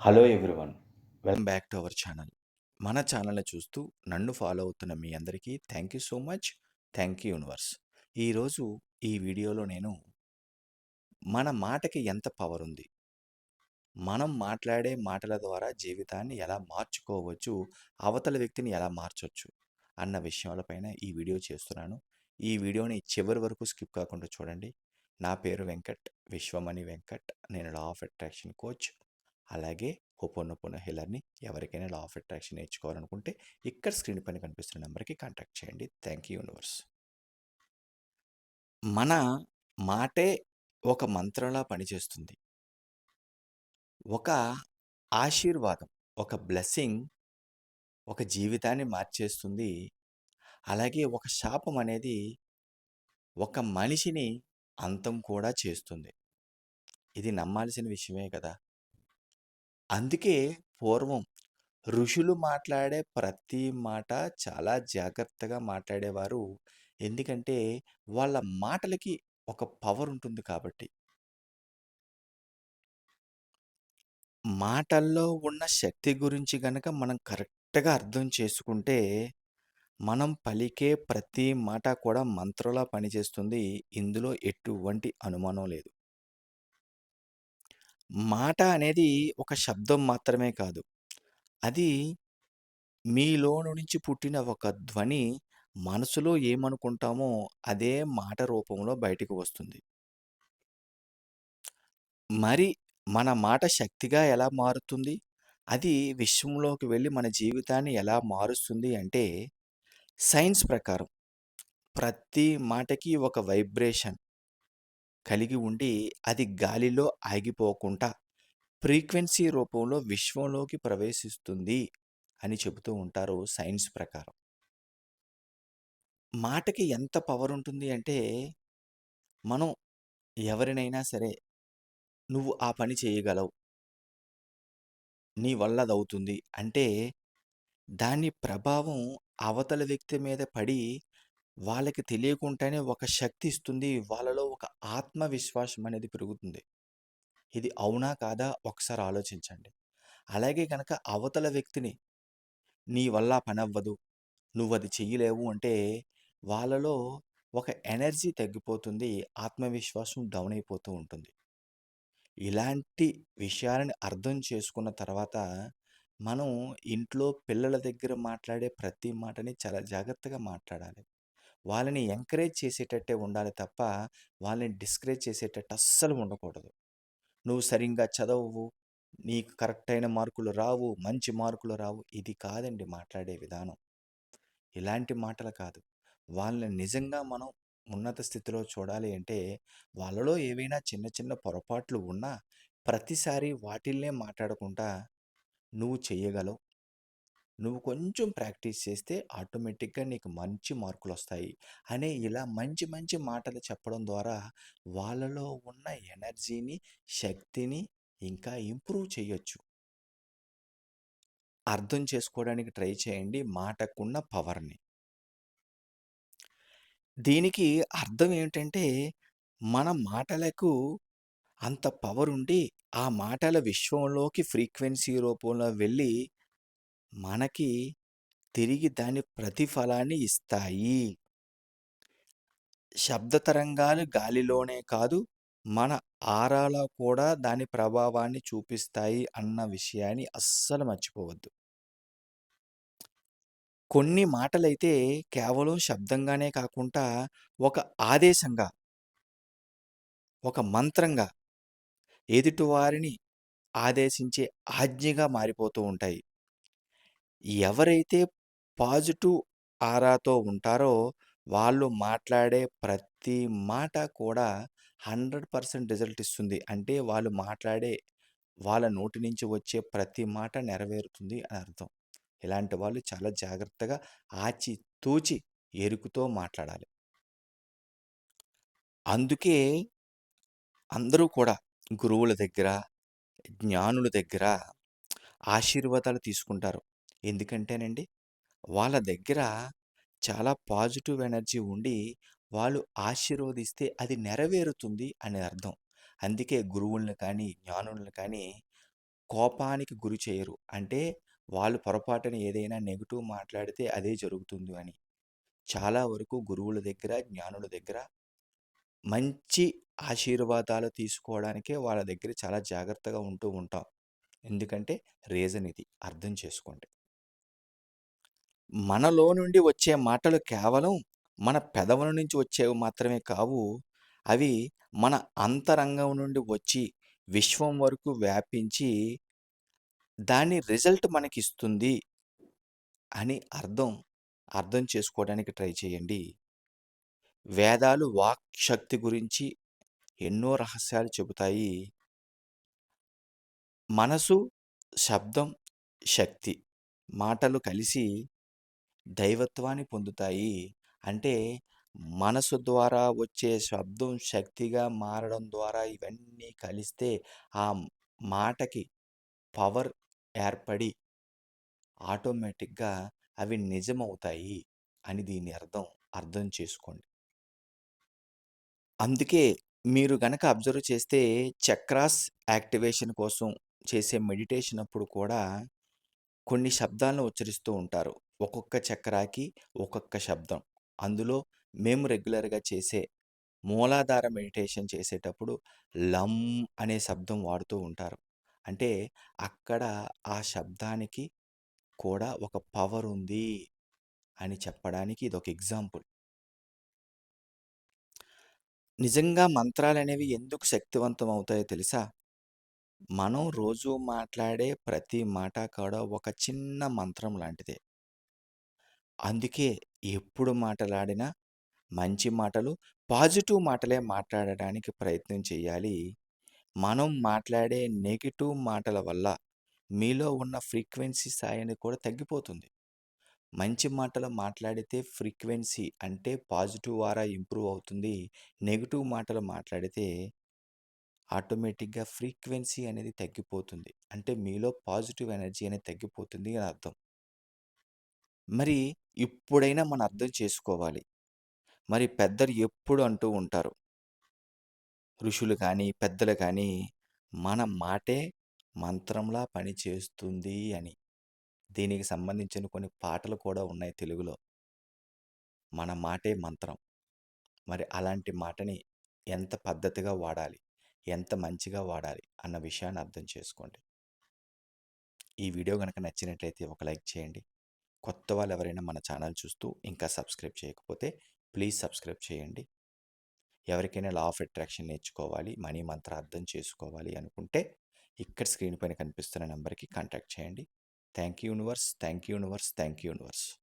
Hello everyone welcome back to our channel మన ఛానల్ని చూస్తూ నన్ను ఫాలో అవుతున్న మీ అందరికీ thank you so much thank you universe ఈరోజు ఈ వీడియోలో నేను మన మాటకి ఎంత పవర్ ఉంది? మనం మాట్లాడే మాటల ద్వారా జీవితాన్ని ఎలా మార్చుకోవచ్చు? అవతల వ్యక్తిని ఎలా మార్చవచ్చు అన్న విషయాలపైన ఈ వీడియో చేస్తున్నాను. ఈ వీడియోని చివరి వరకు స్కిప్ కాకుండా చూడండి. నా పేరు వెంకట్. విశ్వమణి వెంకట్. నేను లా ఆఫ్ అట్రాక్షన్ కోచ్ అలాగే హోపోనోపోనో హెలర్ని ఎవరికైనా లా ఆఫ్ అట్రాక్షన్ నేర్చుకోవాలనుకుంటే ఇక్కడ స్క్రీన్ పైన కనిపిస్తున్న నెంబర్కి కాంటాక్ట్ చేయండి. Thank you universe. మన మాటే ఒక మంత్రంలా పనిచేస్తుంది. ఒక ఆశీర్వాదం ఒక బ్లెస్సింగ్ ఒక జీవితాన్ని మార్చేస్తుంది. అలాగే ఒక శాపం అనేది ఒక మనిషిని అంతం కూడా చేస్తుంది. ఇది నమ్మాల్సిన విషయమే కదా! అందుకే పూర్వం ఋషులు మాట్లాడే ప్రతి మాట చాలా జాగ్రత్తగా మాట్లాడేవారు. ఎందుకంటే వాళ్ళ మాటలకి ఒక పవర్ ఉంటుంది కాబట్టి. మాటల్లో ఉన్న శక్తి గురించి గనక మనం కరెక్ట్గా అర్థం చేసుకుంటే మనం పలికే ప్రతి మాట కూడా మంత్రంలా పనిచేస్తుంది. ఇందులో ఎటువంటి అనుమానం లేదు. మాట అనేది ఒక శబ్దం మాత్రమే కాదు. అది మీలో నుంచి పుట్టిన ఒక ధ్వని మనసులో ఏమనుకుంటామో అదే మాట రూపంలో బయటకు వస్తుంది. మరి మన మాట శక్తిగా ఎలా మారుతుంది? అది విశ్వంలోకి వెళ్ళి మన జీవితాన్ని ఎలా మారుస్తుంది అంటే సైన్స్ ప్రకారం ప్రతి మాటకి ఒక వైబ్రేషన్ కలిగి ఉండి అది గాలిలో ఆగిపోకుండా ఫ్రీక్వెన్సీ రూపంలో విశ్వంలోకి ప్రవేశిస్తుంది అని చెబుతూ ఉంటారు సైన్స్ ప్రకారం. మాటకి ఎంత పవర్ ఉంటుంది అంటే మనం ఎవరినైనా సరే నువ్వు ఆ పని చేయగలవు. నీ వల్ల అదవుతుంది అంటే దాని ప్రభావం అవతల వ్యక్తి మీద పడి వాళ్ళకి తెలియకుండానే ఒక శక్తి ఇస్తుంది. వాళ్ళలో ఒక ఆత్మవిశ్వాసం అనేది పెరుగుతుంది. ఇది అవునా కాదా ఒకసారి ఆలోచించండి. అలాగే కనుక అవతల వ్యక్తిని నీ వల్ల పని అవ్వదు నువ్వు అది చెయ్యలేవు అంటే వాళ్ళలో ఒక ఎనర్జీ తగ్గిపోతుంది ఆత్మవిశ్వాసం డౌన్ అయిపోతూ ఉంటుంది. ఇలాంటి విషయాలని అర్థం చేసుకున్న తర్వాత మనం ఇంట్లో పిల్లల దగ్గర మాట్లాడే ప్రతి మాటని చాలా జాగ్రత్తగా మాట్లాడాలి. వాళ్ళని ఎంకరేజ్ చేసేటట్టే ఉండాలి తప్ప వాళ్ళని డిస్కరేజ్ చేసేటట్టు అస్సలు ఉండకూడదు. నువ్వు సరిగ్గా చదవవు నీకు కరెక్ట్ అయిన మార్కులు రావు మంచి మార్కులు రావు ఇది కాదండి మాట్లాడే విధానం. ఇలాంటి మాటలు కాదు. వాళ్ళని నిజంగా మనం ఉన్నత స్థితిలో చూడాలి అంటే వాళ్ళలో ఏవైనా చిన్న చిన్న పొరపాట్లు ఉన్నా ప్రతిసారి వాటిల్నే మాట్లాడకుండా నువ్వు చెయ్యగలవు నువ్వు కొంచెం ప్రాక్టీస్ చేస్తే ఆటోమేటిక్గా నీకు మంచి మార్కులు వస్తాయి అనే ఇలా మంచి మంచి మాటలు చెప్పడం ద్వారా వాళ్ళలో ఉన్న ఎనర్జీని శక్తిని ఇంకా ఇంప్రూవ్ చేయొచ్చు. అర్థం చేసుకోవడానికి ట్రై చేయండి మాటకున్న పవర్ని. దీనికి అర్థం ఏంటంటే మన మాటలకు అంత పవర్ ఉండి ఆ మాటల విశ్వంలోకి ఫ్రీక్వెన్సీ రూపంలో వెళ్ళి మనకి తిరిగి దాని ప్రతిఫలాన్ని ఇస్తాయి. శబ్ద తరంగాలు గాలిలోనే కాదు మన ఆరాలో కూడా దాని ప్రభావాన్ని చూపిస్తాయి అన్న విషయాన్ని అస్సలు మర్చిపోవద్దు. కొన్ని మాటలైతే కేవలం శబ్దంగానే కాకుండా ఒక ఆదేశంగా ఒక మంత్రంగా ఎదుటివారిని ఆదేశించే ఆజ్ఞగా మారిపోతూ ఉంటాయి. ఎవరైతే పాజిటివ్ ఆరాతో ఉంటారో వాళ్ళు మాట్లాడే ప్రతి మాట కూడా హండ్రెడ్ పర్సెంట్ రిజల్ట్ ఇస్తుంది. అంటే వాళ్ళు మాట్లాడే వాళ్ళ నోటి నుంచి వచ్చే ప్రతి మాట నెరవేరుతుంది అని అర్థం. ఇలాంటి వాళ్ళు చాలా జాగ్రత్తగా ఆచి తూచి ఎరుకుతో మాట్లాడాలి. అందుకే అందరూ కూడా గురువుల దగ్గర జ్ఞానుల దగ్గర ఆశీర్వాదాలు తీసుకుంటారు. ఎందుకంటేనండి వాళ్ళ దగ్గర చాలా పాజిటివ్ ఎనర్జీ ఉండి వాళ్ళు ఆశీర్వదిస్తే అది నెరవేరుతుంది అనే అర్థం అందుకే గురువులను కానీ జ్ఞానులను కానీ కోపానికి గురి చేయరు. అంటే వాళ్ళు పొరపాటున ఏదైనా నెగిటివ్ మాట్లాడితే అదే జరుగుతుంది అని. చాలా వరకు గురువుల దగ్గర, జ్ఞానుల దగ్గర మంచి ఆశీర్వాదాలు తీసుకోవడానికే వాళ్ళ దగ్గర చాలా జాగ్రత్తగా ఉంటూ ఉంటాం. ఎందుకంటే రీజన్ ఇది. అర్థం చేసుకోండి. మనలో నుండి వచ్చే మాటలు కేవలం మన పెదవుల నుంచి వచ్చేవి మాత్రమే కావు. అవి మన అంతరంగం నుండి వచ్చి విశ్వం వరకు వ్యాపించి దాని రిజల్ట్ మనకిస్తుంది అని అర్థం, అర్థం చేసుకోవడానికి ట్రై చేయండి. వేదాలు వాక్ శక్తి గురించి ఎన్నో రహస్యాలు చెబుతాయి. మనసు, శబ్దం, శక్తి మాటలు కలిసి దైవత్వాన్ని పొందుతాయి. అంటే మనసు ద్వారా వచ్చే శబ్దం శక్తిగా మారడం ద్వారా ఇవన్నీ కలిస్తే ఆ మాటకి పవర్ ఏర్పడి ఆటోమేటిక్‌గా అవి నిజమవుతాయి అని దీని అర్థం. అర్థం చేసుకోండి. అందుకే మీరు గనక అబ్జర్వ్ చేస్తే చక్రాస్ యాక్టివేషన్ కోసం చేసే మెడిటేషన్ అప్పుడు కూడా కొన్ని శబ్దాలను ఉచ్చరిస్తూ ఉంటారు. ఒక్కొక్క చక్రాకి ఒక్కొక్క శబ్దం. అందులో మేము రెగ్యులర్‌గా చేసే మూలాధార మెడిటేషన్ చేసేటప్పుడు లం అనే శబ్దం వాడుతూ ఉంటారు. అంటే అక్కడ ఆ శబ్దానికి కూడా ఒక పవర్ ఉంది అని చెప్పడానికి ఇదొక ఎగ్జాంపుల్. నిజంగా మంత్రాలనేవి ఎందుకు శక్తివంతం అవుతాయో తెలుసా? మనం రోజు మాట్లాడే ప్రతి మాట కూడా ఒక చిన్న మంత్రం లాంటిదే. అందుకే ఎప్పుడు మాటలాడినా మంచి మాటలు, పాజిటివ్ మాటలే మాట్లాడడానికి ప్రయత్నం చేయాలి. మనం మాట్లాడే నెగెటివ్ మాటల వల్ల మీలో ఉన్న ఫ్రీక్వెన్సీ స్థాయి కూడా తగ్గిపోతుంది. మంచి మాటలు మాట్లాడితే ఫ్రీక్వెన్సీ అంటే పాజిటివ్ ఆరా ఇంప్రూవ్ అవుతుంది. నెగెటివ్ మాటలు మాట్లాడితే ఆటోమేటిక్‌గా ఫ్రీక్వెన్సీ అనేది తగ్గిపోతుంది. అంటే మీలో పాజిటివ్ ఎనర్జీ అనేది తగ్గిపోతుంది అని అర్థం. మరి ఇప్పుడైనా మనం అర్థం చేసుకోవాలి. మరి పెద్దలు ఎప్పుడు అంటూ ఉంటారు. ఋషులు కానీ, పెద్దలు కానీ మన మాటే మంత్రంలా పనిచేస్తుంది అని. దీనికి సంబంధించిన కొన్ని పాటలు కూడా ఉన్నాయి తెలుగులో. మన మాటే మంత్రం. మరి అలాంటి మాటని ఎంత పద్ధతిగా వాడాలి? ఎంత మంచిగా వాడాలి? అన్న విషయాన్ని అర్థం చేసుకోండి. ఈ వీడియో కనుక నచ్చినట్లయితే ఒక లైక్ చేయండి. కొత్త వాళ్ళు ఎవరైనా మన ఛానల్ చూస్తూ ఇంకా సబ్స్క్రైబ్ చేయకపోతే ప్లీజ్ సబ్స్క్రైబ్ చేయండి. ఎవరికైనా లా ఆఫ్ అట్రాక్షన్ నేర్చుకోవాలి, మనీ మంత్ర అర్థం చేసుకోవాలి అనుకుంటే ఇక్కడ స్క్రీన్ పైన కనిపిస్తున్న నెంబర్కి కాంటాక్ట్ చేయండి. Thank you universe. Thank you universe. Thank you universe.